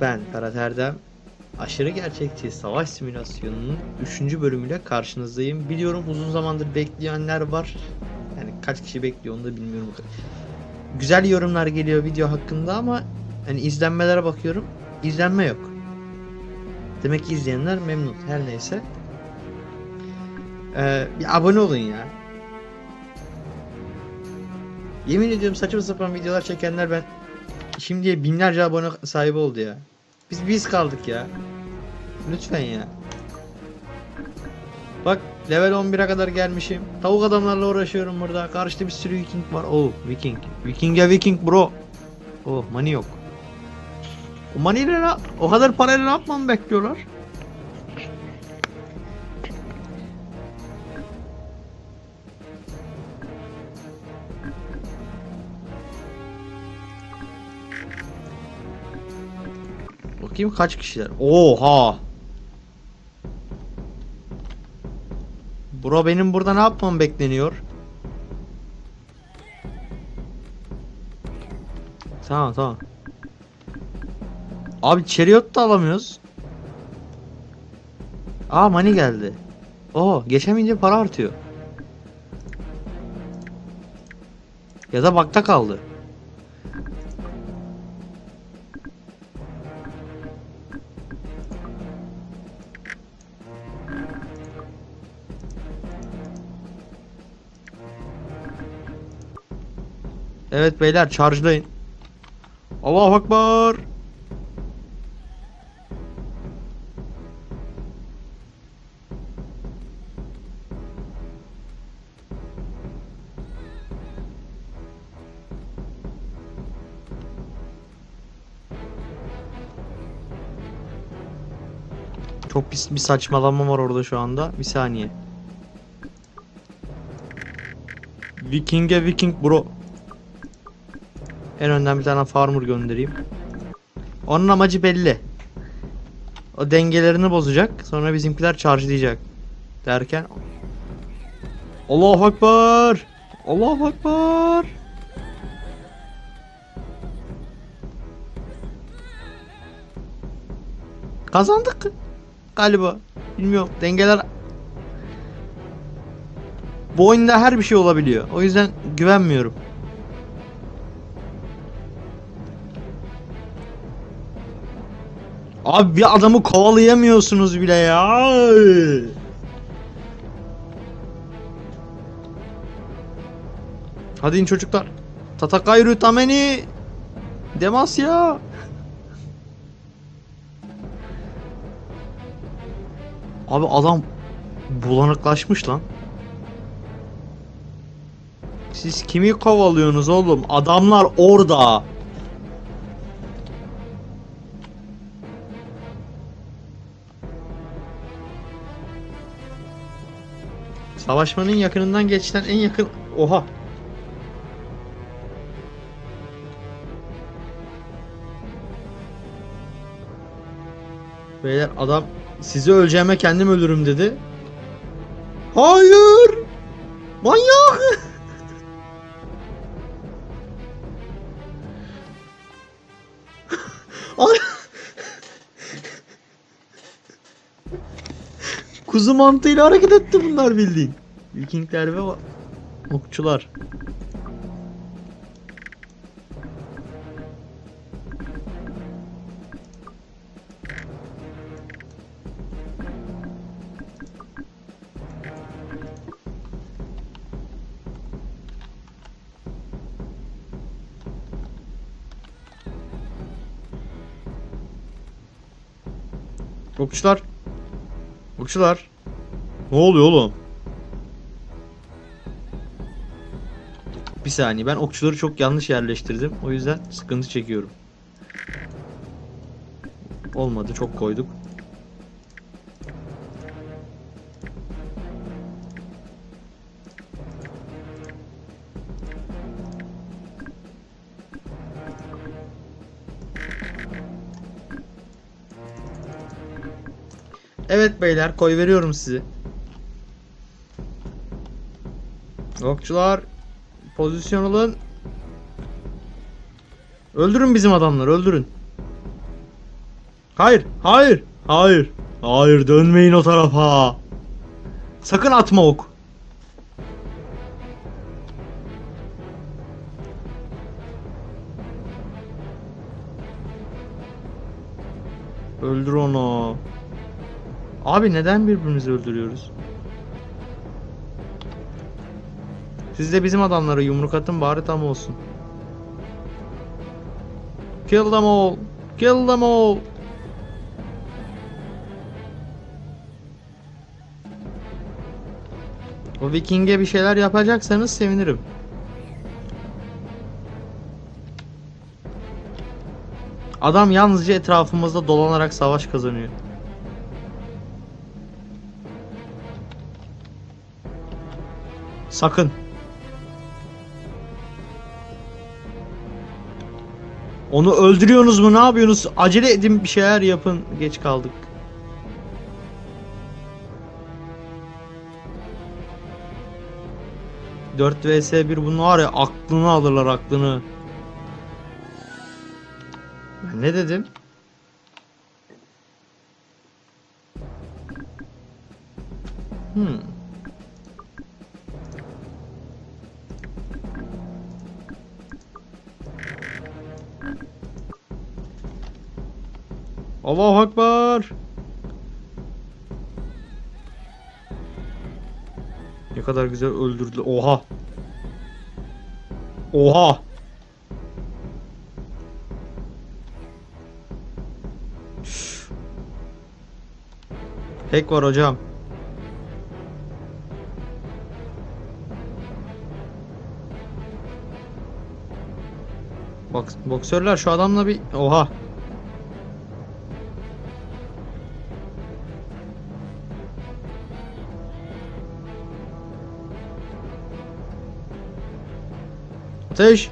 Ben Ferhat Erdem. Aşırı gerçekçi savaş simülasyonunun 3. bölümüyle karşınızdayım. Biliyorum uzun zamandır bekleyenler var. Yani kaç kişi bekliyor onu da bilmiyorum. Güzel yorumlar geliyor video hakkında ama hani izlenmelere bakıyorum. İzlenme yok. Demek ki izleyenler memnun. Her neyse. Ee, bir abone olun ya. Yemin ediyorum saçma sapan videolar çekenler ben şimdiye binlerce abone sahibi oldu ya. Biz biz kaldık ya. Lütfen ya. Bak level 11'e kadar gelmişim. Tavuk adamlarla uğraşıyorum burada. Karşıda bir sürü viking var. Oh viking. Viking'e viking bro. Oh money yok. O money ile o kadar parayla ne yapmamı bekliyorlar? Bakayım kaç kişiler. Oha. Bro benim burada ne yapmam bekleniyor? Tamam tamam. Abi chariot da alamıyoruz. Aa money geldi. Oo geçemeyince para artıyor. Ya da bakta kaldı. Evet beyler charge'layın. Allahu Akbar. Çok pis bir saçmalama var orada şu anda. Bir saniye. Viking'e Viking bro. En önden bir tane farmer göndereyim. Onun amacı belli. O dengelerini bozacak. Sonra bizimkiler charge'layacak. Derken Allahu Ekber! Allahu Ekber! Kazandık galiba. Bilmiyorum. Dengeler bu oyunda her bir şey olabiliyor. O yüzden güvenmiyorum. Abi bir adamı kovalayamıyorsunuz bile ya. Hadi in çocuklar. Tatakayru tameni. Demas ya. Abi adam bulanıklaşmış lan. Siz kimi kovalıyorsunuz oğlum? Adamlar orada. Savaşmanın yakınından geçten en yakın... Oha. Beyler adam sizi öleceğime kendim ölürüm dedi. Hayır! Manyak! Kuzu mantığıyla hareket etti bunlar bildiğin. Vikingler ve okçular. Okçular. Okçular. Ne oluyor oğlum? Bir saniye ben okçuları çok yanlış yerleştirdim. O yüzden sıkıntı çekiyorum. Olmadı çok koyduk. Evet beyler koy veriyorum sizi. Okçular pozisyon alın. Öldürün bizim adamları öldürün. Hayır, hayır, hayır. Hayır, dönmeyin o tarafa. Sakın atma ok. Öldür onu. Abi neden birbirimizi öldürüyoruz? Siz de bizim adamlara yumruk atın bari tam olsun. Kill them all. Kill them all. O Viking'e bir şeyler yapacaksanız sevinirim. Adam yalnızca etrafımızda dolanarak savaş kazanıyor. Sakın. Onu öldürüyorsunuz mu? Ne yapıyorsunuz? Acele edin bir şeyler yapın. Geç kaldık. Dört vs 1 bunu var ya aklını alırlar aklını. Ben ne dedim? Hmm. Allahu Ekber. Ne kadar güzel öldürdü. Oha. Oha. Üf. Hack var hocam. Bak boksörler şu adamla bir oha. Ateş.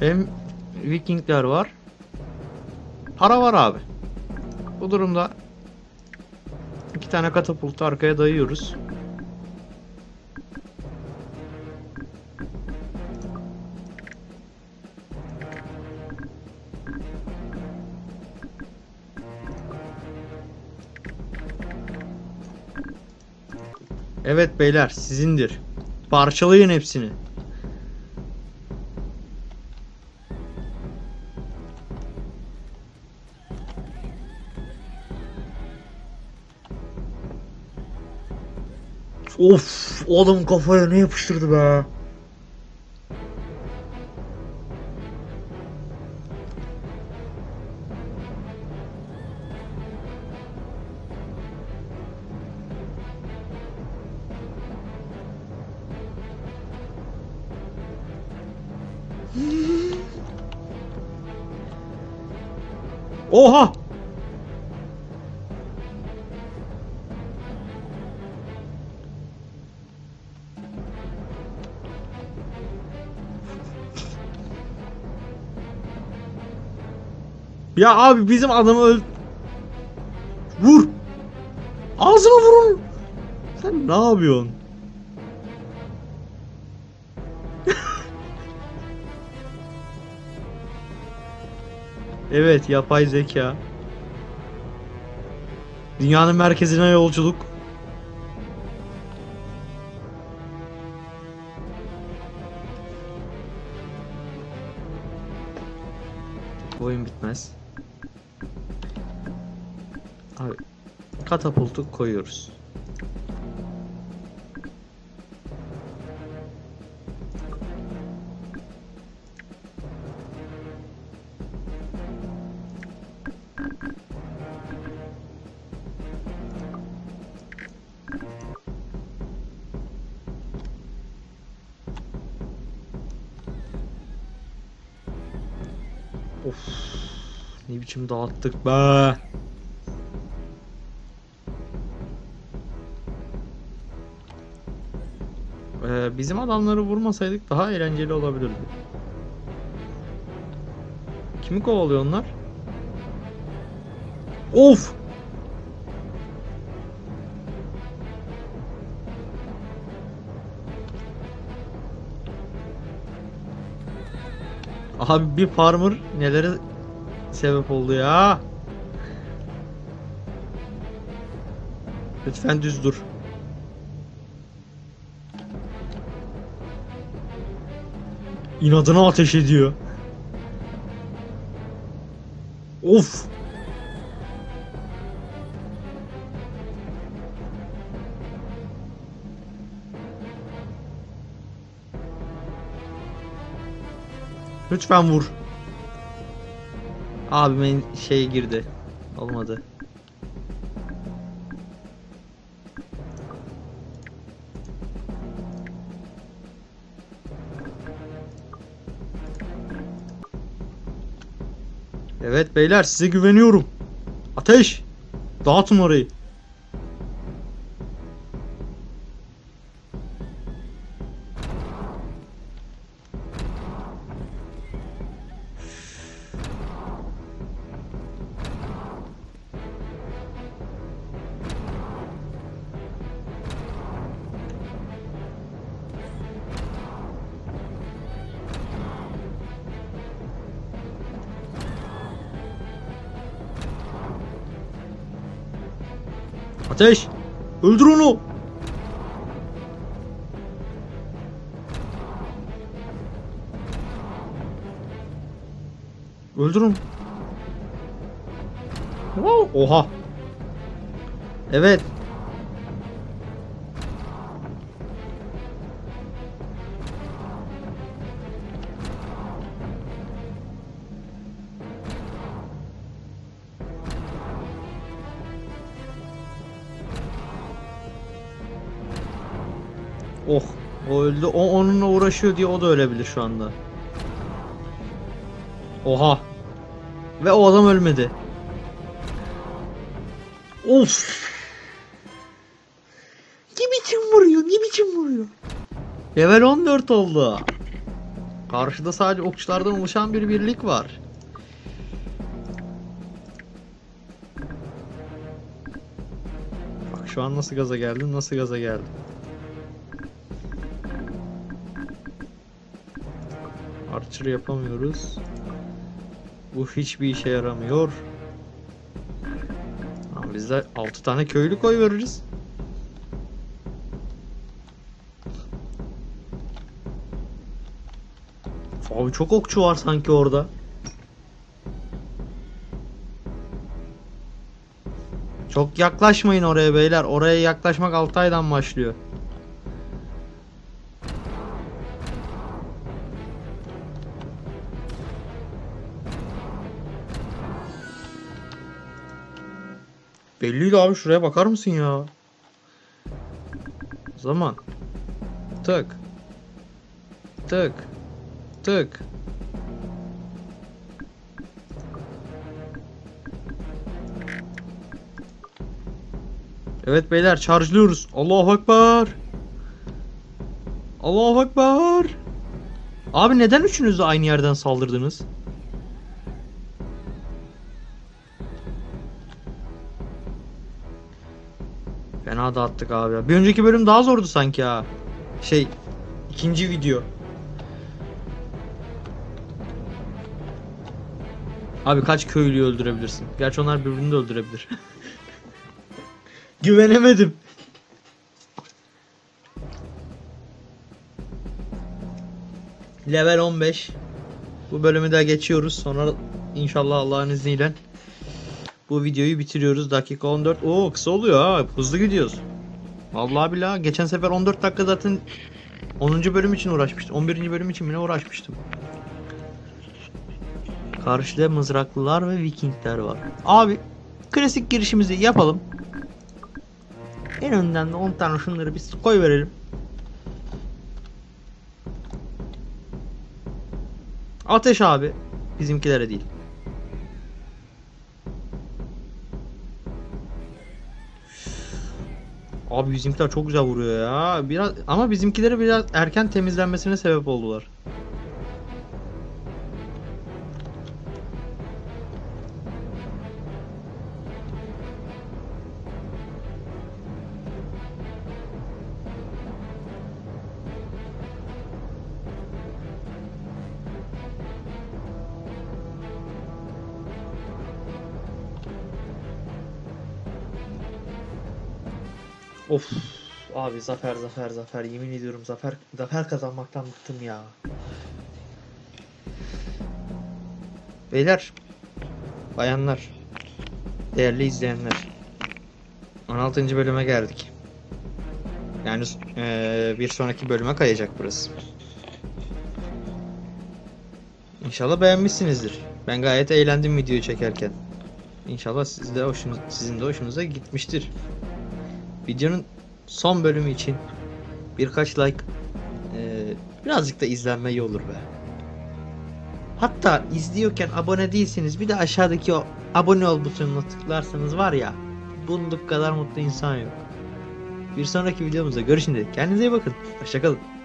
Hem Vikingler var. Para var abi. Bu durumda iki tane katapultu arkaya dayıyoruz. Evet beyler sizindir. Parçalayın hepsini. Of, oğlum kafaya ne yapıştırdı be? Oha! Ya abi bizim adamı öl... Vur! Ağzına vurun! Sen ne yapıyorsun? Evet, yapay zeka. Dünyanın merkezine yolculuk. Oyun bitmez. Abi katapultu koyuyoruz. Of. Ne biçim dağıttık be. Ee, bizim adamları vurmasaydık daha eğlenceli olabilirdi. Kimi kovalıyor onlar? Of! Abi bir farmer nelere sebep oldu ya. Lütfen düz dur. İnadına ateş ediyor. Of. Lütfen vur. Abi benim şey girdi. Olmadı. Evet beyler size güveniyorum. Ateş! Dağıtın orayı. Ateş! Öldür onu! Öldür onu. Oha! Evet. Oh, o öldü. O onunla uğraşıyor diye o da ölebilir şu anda. Oha. Ve o adam ölmedi. Of. Ne biçim vuruyor? Ne biçim vuruyor? Level 14 oldu. Karşıda sadece okçulardan oluşan bir birlik var. Bak şu an nasıl gaza geldim, nasıl gaza geldim. Archer yapamıyoruz. Bu hiçbir işe yaramıyor. Ama biz de 6 tane köylü koy veririz. Abi çok okçu var sanki orada. Çok yaklaşmayın oraya beyler. Oraya yaklaşmak 6 aydan başlıyor. Belliydi abi şuraya bakar mısın ya? Zaman. Tık. Tık. Tık. Evet beyler charge'lıyoruz. Allahu Ekber. Allahu Ekber. Abi neden üçünüz de aynı yerden saldırdınız? Fena dağıttık abi ya. Bir önceki bölüm daha zordu sanki ha. Şey, ikinci video. Abi kaç köylüyü öldürebilirsin? Gerçi onlar birbirini de öldürebilir. Güvenemedim. Level 15. Bu bölümü de geçiyoruz. Sonra inşallah Allah'ın izniyle bu videoyu bitiriyoruz. Dakika 14. Oo kısa oluyor ha. Hızlı gidiyoruz. Vallahi billahi geçen sefer 14 dakika zaten 10. bölüm için uğraşmıştım. 11. bölüm için bile uğraşmıştım. Karşıda mızraklılar ve vikingler var. Abi klasik girişimizi yapalım. En önden de 10 tane şunları biz koy verelim. Ateş abi. Bizimkilere değil. Abi bizimkiler çok güzel vuruyor ya. Biraz ama bizimkileri biraz erken temizlenmesine sebep oldular. Of abi zafer zafer zafer yemin ediyorum zafer zafer kazanmaktan bıktım ya. Beyler, bayanlar, değerli izleyenler. 16. bölüme geldik. Yani eee, bir sonraki bölüme kayacak burası. İnşallah beğenmişsinizdir. Ben gayet eğlendim videoyu çekerken. İnşallah siz de hoşunuz, sizin de hoşunuza gitmiştir. Videonun son bölümü için birkaç like, eee, birazcık da izlenme iyi olur be. Hatta izliyorken abone değilseniz bir de aşağıdaki o abone ol butonuna tıklarsanız var ya bunduk kadar mutlu insan yok. Bir sonraki videomuzda görüşünce kendinize iyi bakın. Hoşçakalın.